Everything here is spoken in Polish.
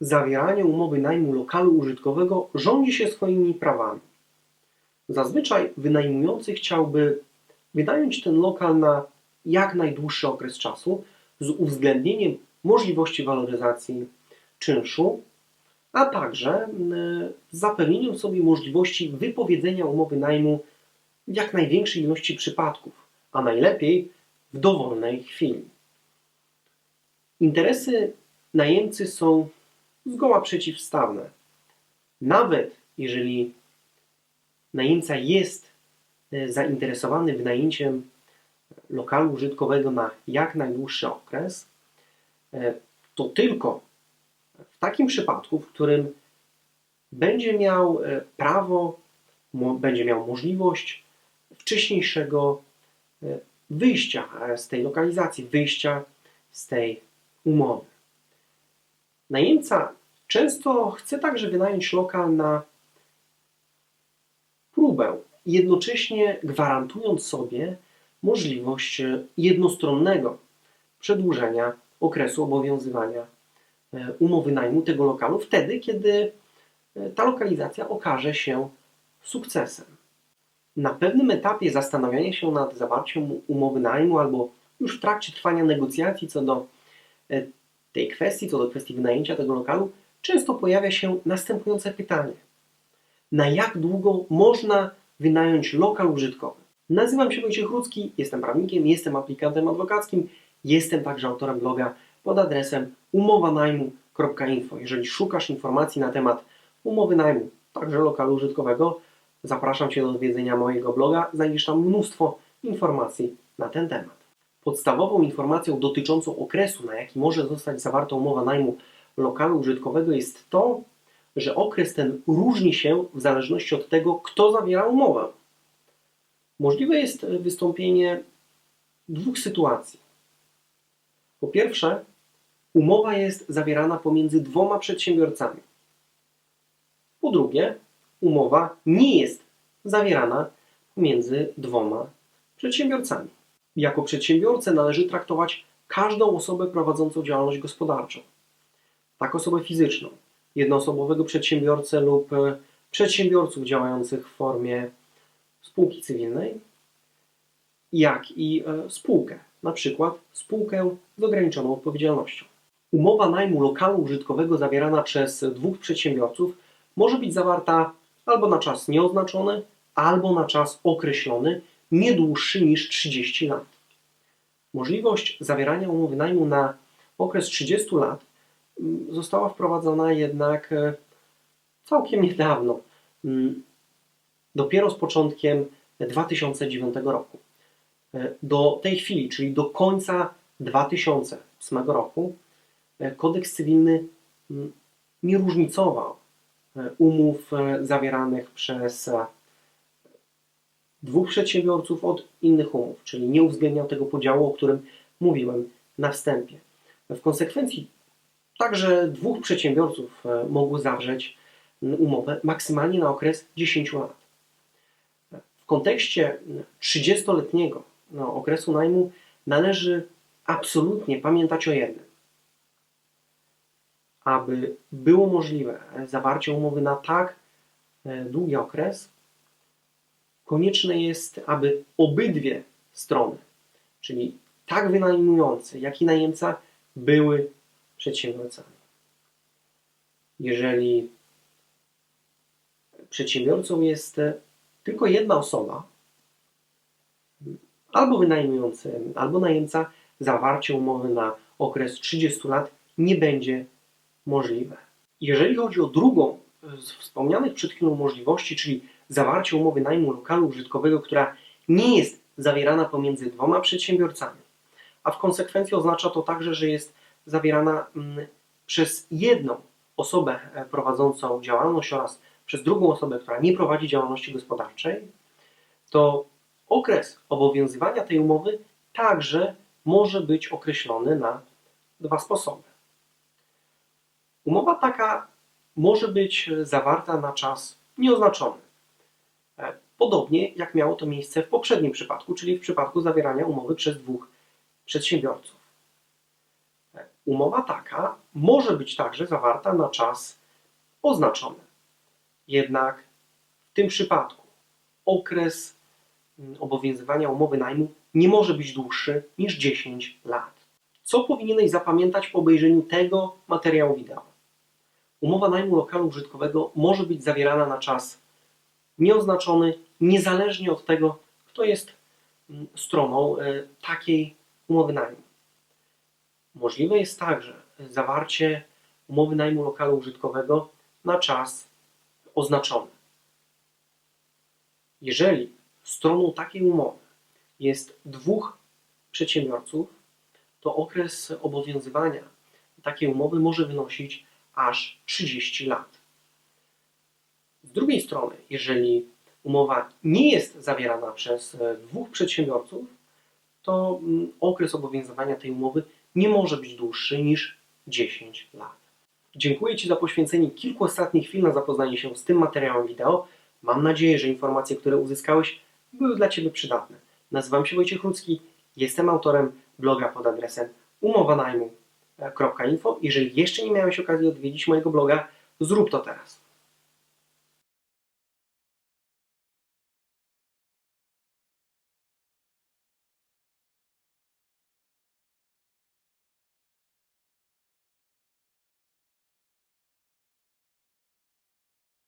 zawieranie umowy najmu lokalu użytkowego rządzi się swoimi prawami. Zazwyczaj wynajmujący chciałby wynająć ten lokal na jak najdłuższy okres czasu z uwzględnieniem możliwości waloryzacji czynszu, a także mm, zapewnieniem sobie możliwości wypowiedzenia umowy najmu w jak największej ilości przypadków, a najlepiej w dowolnej chwili. Interesy najemcy są zgoła przeciwstawne. Nawet jeżeli najemca jest e, zainteresowany wynajęciem lokalu użytkowego na jak najdłuższy okres, e, to tylko w takim przypadku, w którym będzie miał e, prawo, będzie miał możliwość wcześniejszego wyjścia z tej lokalizacji, wyjścia z tej umowy. Najemca często chce także wynająć lokal na próbę, jednocześnie gwarantując sobie możliwość e, jednostronnego przedłużenia okresu obowiązywania e, umowy najmu tego lokalu wtedy, kiedy e, ta lokalizacja okaże się sukcesem. Na pewnym etapie zastanawiania się nad zawarciem umowy najmu albo już w trakcie trwania negocjacji co do tej kwestii, co do kwestii wynajęcia tego lokalu, często pojawia się następujące pytanie. Na jak długo można wynająć lokal użytkowy? Nazywam się Wojciech Rudzki, jestem prawnikiem, jestem aplikantem adwokackim, jestem także autorem bloga pod adresem umowanajmu.info. Jeżeli szukasz informacji na temat umowy najmu, także lokalu użytkowego, zapraszam Cię do odwiedzenia mojego bloga. Znajdziesz tam mnóstwo informacji na ten temat. Podstawową informacją dotyczącą okresu, na jaki może zostać zawarta umowa najmu lokalu użytkowego jest to, że okres ten różni się w zależności od tego, kto zawiera umowę. Możliwe jest wystąpienie dwóch sytuacji. Po pierwsze, umowa jest zawierana pomiędzy dwoma przedsiębiorcami. Po drugie, umowa nie jest zawierana pomiędzy dwoma przedsiębiorcami. Jako przedsiębiorcę należy traktować każdą osobę prowadzącą działalność gospodarczą. Tak osobę fizyczną, jednoosobowego przedsiębiorcę lub e, przedsiębiorców działających w formie spółki cywilnej, jak i e, spółkę, na przykład spółkę z ograniczoną odpowiedzialnością. Umowa najmu lokalu użytkowego zawierana przez dwóch przedsiębiorców może być zawarta albo na czas nieoznaczony, albo na czas określony, nie dłuższy niż 30 lat. Możliwość zawierania umowy najmu na okres 30 lat mm, została wprowadzona jednak e, całkiem niedawno, mm, dopiero z początkiem 2009 roku. E, Do tej chwili, czyli do końca 2008 roku, e, kodeks cywilny mm, nie różnicował umów zawieranych przez dwóch przedsiębiorców od innych umów, czyli nie uwzględniał tego podziału, o którym mówiłem na wstępie. W konsekwencji także dwóch przedsiębiorców e, mogło zawrzeć umowę maksymalnie na okres 10 lat. W kontekście 30-letniego no, okresu najmu należy absolutnie pamiętać o jednym. Aby było możliwe zawarcie umowy na tak e, długi okres, konieczne jest, aby obydwie strony, czyli tak wynajmujący, jak i najemca, były przedsiębiorcami. Jeżeli przedsiębiorcą jest e, tylko jedna osoba, albo wynajmujący, albo najemca, zawarcie umowy na okres 30 lat nie będzie możliwe. Jeżeli chodzi o drugą z wspomnianych przed chwilą możliwości, czyli zawarcie umowy najmu lokalu użytkowego, która nie jest zawierana pomiędzy dwoma przedsiębiorcami, a w konsekwencji oznacza to także, że jest zawierana mm, przez jedną osobę e, prowadzącą działalność oraz przez drugą osobę, która nie prowadzi działalności gospodarczej, to okres obowiązywania tej umowy także może być określony na dwa sposoby. Umowa taka może być zawarta na czas nieoznaczony. Podobnie jak miało to miejsce w poprzednim przypadku, czyli w przypadku zawierania umowy przez dwóch przedsiębiorców. Umowa taka może być także zawarta na czas oznaczony. Jednak w tym przypadku okres mm, obowiązywania umowy najmu nie może być dłuższy niż 10 lat. Co powinieneś zapamiętać po obejrzeniu tego materiału wideo? Umowa najmu lokalu użytkowego może być zawierana na czas nieoznaczony, niezależnie od tego, kto jest mm, stroną e, takiej umowy najmu. Możliwe jest także zawarcie umowy najmu lokalu użytkowego na czas oznaczony. Jeżeli stroną takiej umowy jest dwóch przedsiębiorców, to okres obowiązywania takiej umowy może wynosić aż 30 lat. Z drugiej strony, jeżeli umowa nie jest zawierana przez e, dwóch przedsiębiorców, to mm, okres obowiązywania tej umowy nie może być dłuższy niż 10 lat. Dziękuję Ci za poświęcenie kilku ostatnich chwil na zapoznanie się z tym materiałem wideo. Mam nadzieję, że informacje, które uzyskałeś, były dla Ciebie przydatne. Nazywam się Wojciech Rudzki, jestem autorem bloga pod adresem umowanajmu.info. Jeżeli jeszcze nie miałeś okazji odwiedzić mojego bloga, zrób to teraz.